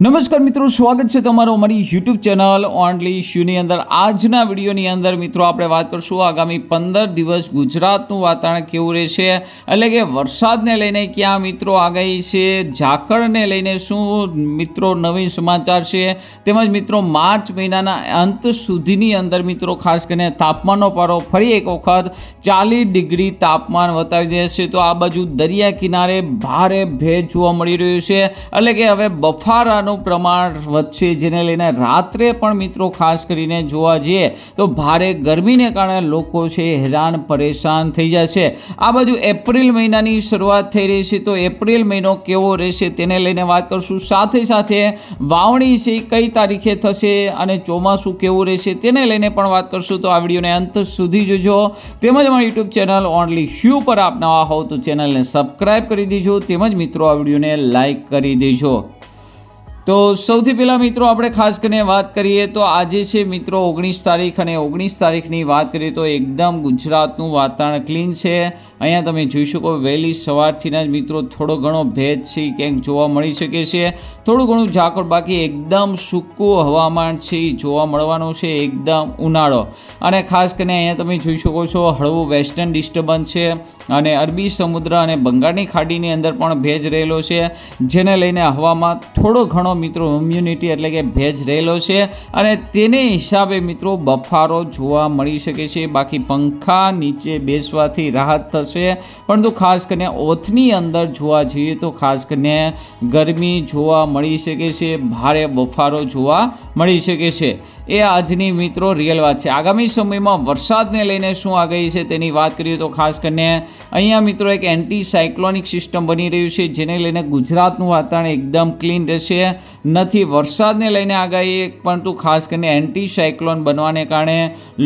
નમસ્કાર મિત્રો, સ્વાગત છે તમારું અમારી યુટ્યુબ ચેનલ ઓનલી શ્યુની અંદર. આજના વિડીયોની અંદર મિત્રો આપણે વાત કરશું આગામી પંદર દિવસ ગુજરાતનું વાતાવરણ કેવું રહેશે, એટલે કે વરસાદને લઈને ક્યાં મિત્રો આગાહી છે, ઝાકળને લઈને શું મિત્રો નવીન સમાચાર છે, તેમજ મિત્રો માર્ચ મહિનાના અંત સુધીની અંદર મિત્રો ખાસ કરીને તાપમાનનો પારો ફરી એક વખત ચાલીસ ડિગ્રી તાપમાન વતાવી દેશે તો આ બાજુ દરિયા કિનારે ભારે ભેજ જોવા મળી રહ્યું છે. એટલે કે હવે બફારાનું પ્રમાણ વધશે, જેને લઈને રાત્રે પણ મિત્રો ખાસ કરીને જોવા જઈએ તો ભારે ગરમીને કારણે લોકો છે હેરાન, પરેશાન થઈ જશે. આ બાજુ એપ્રિલ મહિનાની શરૂઆત થઈ રહી છે, તો એપ્રિલ મહિનો કેવો રહેશે તેને લઈને વાત કરશું. સાથે સાથે વાવણી છે, કઈ તારીખે થશે અને ચોમાસું કેવું રહેશે તેને લઈને પણ વાત કરશું. તો આ વિડીયોને અંત સુધી જોજો. તેમજ અમારી યુટ્યુબ ચેનલ ઓનલી શ્યુ પર આપ નવા હોવ તો ચેનલને સબસ્ક્રાઈબ કરી દેજો. તેમજ મિત્રો, આ વિડીયોને લાઈક કરી દેજો. તો સૌથી પહેલાં મિત્રો આપણે ખાસ કરીને વાત કરીએ તો આજે છે મિત્રો ઓગણીસ તારીખ અને ઓગણીસ તારીખની વાત કરીએ તો એકદમ ગુજરાતનું વાતાવરણ ક્લીન છે. અહીંયા તમે જોઈ શકો વહેલી સવારથીના જ મિત્રો થોડો ઘણો ભેજ છે, ક્યાંક જોવા મળી શકે છે. થોડું ઘણું ઝાકળ બાકી, એકદમ સૂકું હવામાન છે, જોવા મળવાનું છે, એકદમ ઉનાળો. અને ખાસ કરીને અહીંયા તમે જોઈ શકો છો હળવું વેસ્ટર્ન ડિસ્ટર્બન્સ છે અને અરબી સમુદ્ર અને બંગાળની ખાડીની અંદર પણ ભેજ રહેલો છે, જેને લઈને હવામાં થોડો ઘણો મિત્રો ઇમ્યુનિટી એટલે કે ભેજ રહેલો છે અને તેને હિસાબે મિત્રો બફારો જોવા મળી શકે છે. બાકી પંખા નીચે બેસવાથી રાહત થશે. પરંતુ ખાસ કરીને ઓથની અંદર જોવા જઈએ તો ખાસ કરીને ગરમી જોવા મળી શકે છે. ભારે બફારો જોવા મળી શકે છે. એ આજની મિત્રો રિયલ વાત છે. આગામી સમયમાં વરસાદને લઈને શું આગાહી છે તેની વાત કરીએ તો ખાસ કરીને અહીંયા મિત્રો એક એન્ટી સાયક્લોનિક સિસ્ટમ બની રહ્યું છે. જેને લઈને ગુજરાતનું વાતાવરણ એકદમ ક્લીન રહેશે. નથી. વરસાદને લઈને આગાહી પરંતુ ખાસ કરીને એન્ટી સાયક્લોન બનવાને કારણે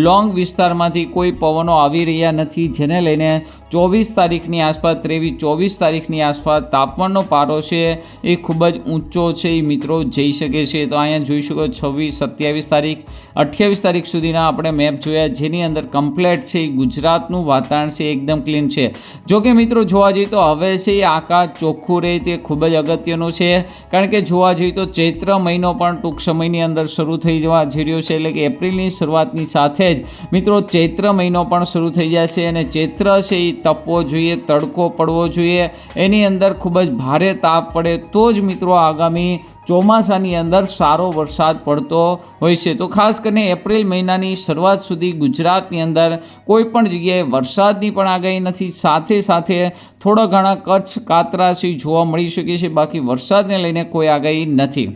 લોંગ વિસ્તારમાંથી કોઈ પવનો આવી રહ્યા નથી, જેને લઈને ચોવીસ તારીખની આસપાસ, ત્રેવીસ ચોવીસ તારીખની આસપાસ તાપમાનનો પારો છે એ ખૂબ જ ઊંચો છે, એ મિત્રો જઈ શકે છે. તો અહીંયા જોઈ શકો છવ્વીસ, સત્યાવીસ તારીખ, અઠ્યાવીસ તારીખ સુધીના આપણે મેપ જોયા, જેની અંદર કમ્પ્લેટ છે, એ ગુજરાતનું વાતાવરણ છે એકદમ ક્લીન છે. જો કે મિત્રો જોવા જઈએ તો હવે છે એ આકાશ ચોખ્ખું રહે તે ખૂબ જ અગત્યનું છે, કારણ કે જોવા જઈએ તો ચૈત્ર મહિનો પણ ટૂંક સમયની અંદર શરૂ થઈ જવા જઈ છે, એટલે કે એપ્રિલની શરૂઆતની સાથે જ મિત્રો ચૈત્ર મહિનો પણ શરૂ થઈ જશે અને ચૈત્ર છે એ તપવો જોઈએ, તડકો પડવો જોઈએ. એની અંદર ખૂબ જ ભારે તાપ પડે તો જ મિત્રો આગામી ચોમાસાની અંદર સારો વરસાદ પડતો હોય છે. તો ખાસ કરીને એપ્રિલ મહિનાની શરૂઆત સુધી ગુજરાતની અંદર કોઈ પણ જગ્યાએ વરસાદની પણ આગાહી નથી. સાથે સાથે થોડા ઘણા કચ્છ કાતરાશી જોવા મળી શકે છે. બાકી વરસાદને લઈને કોઈ આગાહી નથી.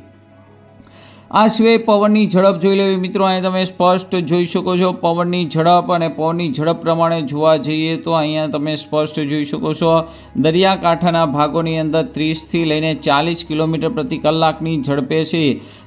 આ સિવાય પવનની ઝડપ જોઈ લેવી. મિત્રો, અહીં તમે સ્પષ્ટ જોઈ શકો છો, પવનની ઝડપ અને પવનની ઝડપ પ્રમાણે જોવા જઈએ તો અહીંયા તમે સ્પષ્ટ જોઈ શકો છો. દરિયાકાંઠાના ભાગોની અંદર ત્રીસથી લઈને ચાલીસ કિલોમીટર પ્રતિ કલાકની ઝડપે છે.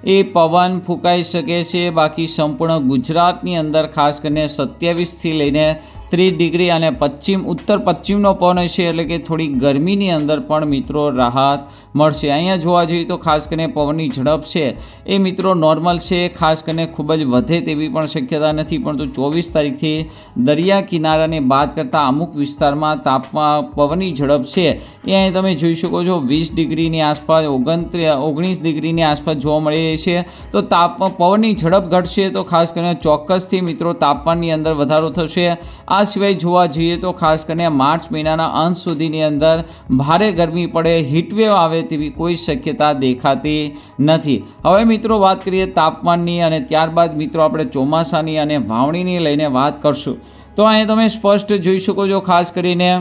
એ પવન ફૂંકાઈ શકે છે. બાકી સંપૂર્ણ ગુજરાતની અંદર ખાસ કરીને સત્યાવીસથી લઈને ત્રીસ ડિગ્રી અને પશ્ચિમ, ઉત્તર પશ્ચિમનો પવન હશે એટલે કે થોડી ગરમીની અંદર પણ મિત્રો રાહત મળશે. અહીંયા જોવા જઈએ તો ખાસ કરીને પવનની ઝડપ છે. એ મિત્રો નોર્મલ છે, ખાસ કરીને ખૂબ જ વધે તેવી પણ શક્યતા નથી. પરંતુ ચોવીસ તારીખથી દરિયા કિનારાને બાદ કરતાં અમુક વિસ્તારમાં તાપમાં, પવનની ઝડપ છે. એ અહીં તમે જોઈ શકો છો, વીસ ડિગ્રીની આસપાસ, ઓગણત્રી, ઓગણીસ ડિગ્રીની આસપાસ જોવા મળી છે. તો તાપમાં પવનની ઝડપ ઘટશે તો ખાસ કરીને ચોક્કસથી મિત્રો તાપમાનની અંદર વધારો થશે. આ સિવાય જોવા જઈએ તો ખાસ કરીને માર્ચ મહિનાના અંત સુધીની અંદર ભારે ગરમી પડે, હીટવેવ આવે તેવી કોઈ શક્યતા દેખાતી નથી. હવે મિત્રો વાત કરીએ તાપમાનની અને ત્યારબાદ મિત્રો આપણે ચોમાસાની અને વાવણીની લઈને વાત કરશું. તો અહીં તમે સ્પષ્ટ જોઈ શકો છો ખાસ કરીને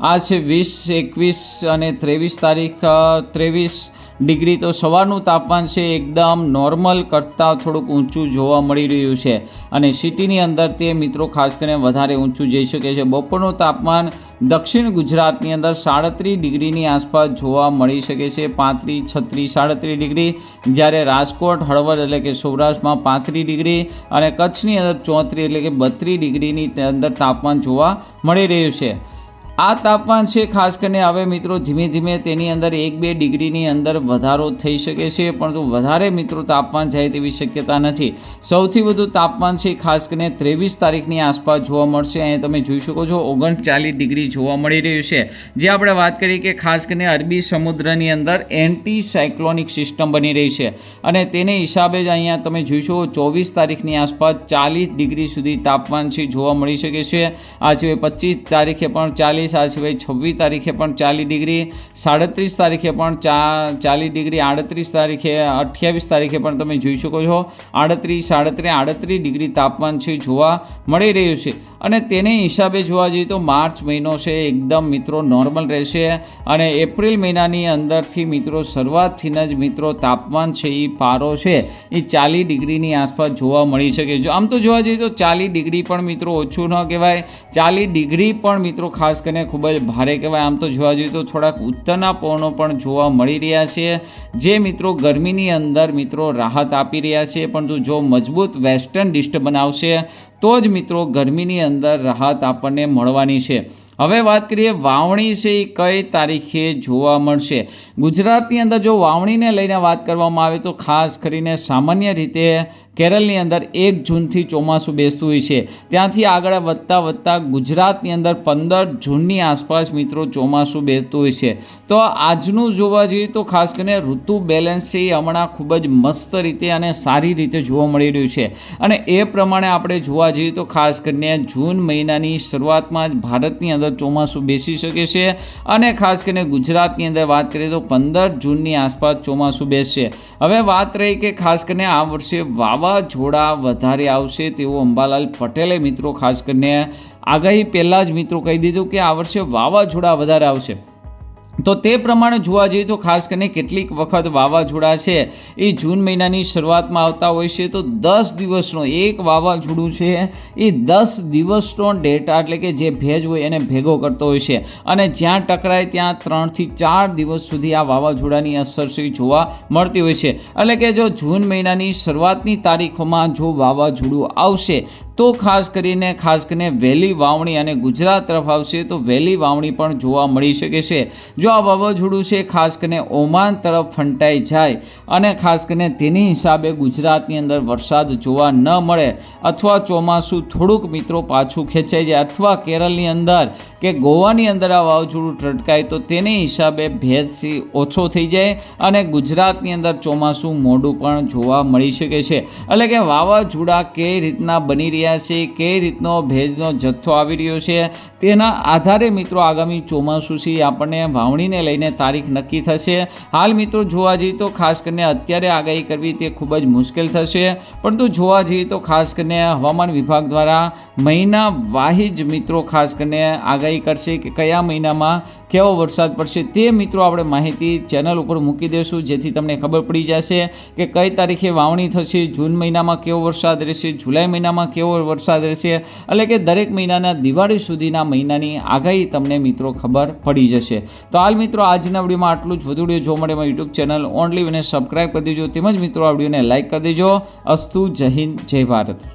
આ છે વીસ, એકવીસ અને ત્રેવીસ તારીખ ત્રેવીસ ડિગ્રી તો સવારનું તાપમાન છે એકદમ નોર્મલ કરતાં થોડુંક ઊંચું જોવા મળી રહ્યું છે. અને સિટીની અંદર તે મિત્રો ખાસ કરીને વધારે ઊંચું જઈ શકે છે. બપોરનું તાપમાન દક્ષિણ ગુજરાતની અંદર સાડત્રીસ ડિગ્રીની આસપાસ જોવા મળી શકે છે. પાંત્રીસ, છત્રીસ, સાડત્રીસ ડિગ્રી. જ્યારે રાજકોટ, હળવદ એટલે કે સૌરાષ્ટ્રમાં પાંત્રીસ ડિગ્રી અને કચ્છની અંદર ચોત્રીસ એટલે કે બત્રીસ ડિગ્રીની અંદર તાપમાન જોવા મળી રહ્યું છે. આ તાપમાન છે, ખાસ કરીને હવે મિત્રો ધીમે ધીમે તેની અંદર એક બે ડિગ્રીની અંદર વધારો થઈ શકે છે, પરંતુ વધારે મિત્રો તાપમાન જાય તેવી શક્યતા નથી. સૌથી વધુ તાપમાન છે, ખાસ કરીને ત્રેવીસ તારીખની આસપાસ જોવા મળશે. અહીંયા તમે જોઈ શકો છો, ઓગણચાલીસ ડિગ્રી જોવા મળી રહ્યું છે. જે આપણે વાત કરી કે ખાસ કરીને અરબી સમુદ્રની અંદર એન્ટી સાયક્લોનિક સિસ્ટમ બની રહી છે. અને તેને હિસાબે જ અહીંયા તમે જોઈશો ચોવીસ તારીખની આસપાસ ચાલીસ ડિગ્રી સુધી તાપમાન છે, જોવા મળી શકે છે. આ સિવાય પચીસ તારીખે પણ ચાલીસ આ સિવાય છવ્વીસ તારીખે પણ ચાલીસ ડિગ્રી, સાડત્રીસ તારીખે પણ ચા, ચાલીસ ડિગ્રી, આડત્રીસ તારીખે, અઠ્યાવીસ તારીખે પણ તમે જોઈ શકો છો. આડત્રીસ, સાડત્રીસ, આડત્રીસ ડિગ્રી તાપમાન છે જોવા મળી રહ્યું છે. અને તેને હિસાબે જોવા જઈએ તો માર્ચ મહિનો છે, એકદમ મિત્રો નોર્મલ રહેશે. અને એપ્રિલ મહિનાની અંદરથી મિત્રો શરૂઆતથી જ મિત્રો તાપમાન છે એ પારો છે, એ ચાલીસ ડિગ્રીની આસપાસ જોવા મળી શકે જો આમ તો જોવા જઈએ તો ચાલીસ ડિગ્રી પણ મિત્રો ઓછું ન કહેવાય. ચાલીસ ડિગ્રી પણ મિત્રો ખાસ કરીને ખૂબ જ ભારે કહેવાય. આમ તો જોવા જઈએ તો થોડાક ઉત્તરના પવનો પણ જોવા મળી રહ્યા છે. જે મિત્રો ગરમીની અંદર મિત્રો રાહત આપી રહ્યા છે, પરંતુ જો મજબૂત વેસ્ટર્ન ડિસ્ટર્બન આવશે તો જ મિત્રો ગરમીની અંદર રાહત આપણને મળવાની છે. હવે વાત કરીએ વાવણી છે એ કઈ તારીખે જોવા મળશે? ગુજરાતની અંદર જો વાવણીને લઈને વાત કરવામાં આવે તો ખાસ કરીને સામાન્ય રીતે કેરળની અંદર એક જૂનથી ચોમાસું બેસતું હોય છે. ત્યાંથી આગળ વધતા વધતા ગુજરાતની અંદર પંદર જૂનની આસપાસ મિત્રો ચોમાસું બેસતું હોય છે. તો આજનું જોવા જઈએ તો ખાસ કરીને ઋતુ બેલેન્સ છે એ હમણાં ખૂબ જ મસ્ત રીતે અને સારી રીતે જોવા મળી રહ્યું છે. અને એ પ્રમાણે આપણે જોવા જઈએ તો ખાસ કરીને જૂન મહિનાની શરૂઆતમાં જ ભારતની અંદર ચોમાસું બેસી શકે છે. અને ખાસ કરીને ગુજરાતની અંદર વાત કરીએ તો પંદર જૂનની આસપાસ ચોમાસું બેસશે. હવે વાત રહી કે ખાસ કરીને આ વર્ષે વાવાઝોડા વધારે આવશે તેવું અંબાલાલ પટેલે મિત્રો ખાસ કરીને આગાહી પહેલાં જ મિત્રો કહી દીધું કે આ વર્ષે વાવાઝોડા વધારે આવશે. તો તે પ્રમાણે જોવા જઈએ તો ખાસ કરીને કેટલીક વખત વાવાઝોડા છે, એ જૂન મહિનાની શરૂઆતમાં આવતા હોય છે, તો દસ દિવસનો એક વાવાઝોડું છે, એ દસ દિવસનો ડેટા એટલે કે જે ભેજ હોય એને ભેગો કરતો હોય છે. અને જ્યાં ટકરાય ત્યાં ત્રણથી ચાર દિવસ સુધી આ વાવાઝોડાની અસર છે જોવા મળતી હોય છે. એટલે કે જો જૂન મહિનાની શરૂઆતની તારીખોમાં જો વાવાઝોડું આવશે તો ખાસ કરીને ખાસ કરીને વહેલી વાવણી અને ગુજરાત તરફ આવશે તો વહેલી વાવણી પણ જોવા મળી શકે છે. જો આ વાવાઝોડું છે, ખાસ કરીને ઓમાન તરફ ફંટાઈ જાય અને ખાસ કરીને તેની હિસાબે ગુજરાતની અંદર વરસાદ જોવા ન મળે અથવા ચોમાસું થોડુંક મિત્રો પાછું ખેંચાઈ જાય અથવા કેરળની અંદર કે ગોવાની અંદર આ વાવાઝોડું ટટકાય તો તેની હિસાબે ભેજથી ઓછો થઈ જાય અને ગુજરાતની અંદર ચોમાસું મોડું પણ જોવા મળી શકે છે. એટલે કે વાવાઝોડા કઈ રીતના બની રહ્યા છે કઈ રીતનો ભેજનો જથ્થો આવી રહ્યો છે. તેના આધારે મિત્રો આગામી ચોમાસું સુધી આપણને વાવણીને લઈને તારીખ નક્કી થશે. હાલ મિત્રો જોવા જઈએ તો ખાસ કરીને અત્યારે આગાહી કરવી તે ખૂબ જ મુશ્કેલ થશે. પરંતુ જોવા જઈએ તો ખાસ કરીને હવામાન વિભાગ દ્વારા મહિના વાહિજ મિત્રો ખાસ કરીને આગાહી કરશે કે કયા મહિનામાં કેવો વરસાદ પડશે તે મિત્રો આપણે માહિતી ચેનલ ઉપર મૂકી દઈશું જેથી તમને ખબર પડી જશે કે કઈ તારીખે વાવણી થશે, જૂન મહિનામાં કેવો વરસાદ રહેશે, જુલાઈ મહિનામાં કેવો વરસાદ રહેશે, એટલે કે દરેક મહિનાના દિવાળી સુધીના મહિનાની આગાહી તમને મિત્રો ખબર પડી જશે. તો હાલ મિત્રો આજના વિડીયોમાં આટલું જ. વધુ વીડિયો જોવા મળે મારી યુટ્યુબ ચેનલ ઓનલી અને સબસ્ક્રાઈબ કરી દેજો. તેમજ મિત્રો આ વિડીયોને લાઇક કરી દેજો. અસ્તુ જય હિન્દ, જય ભારત.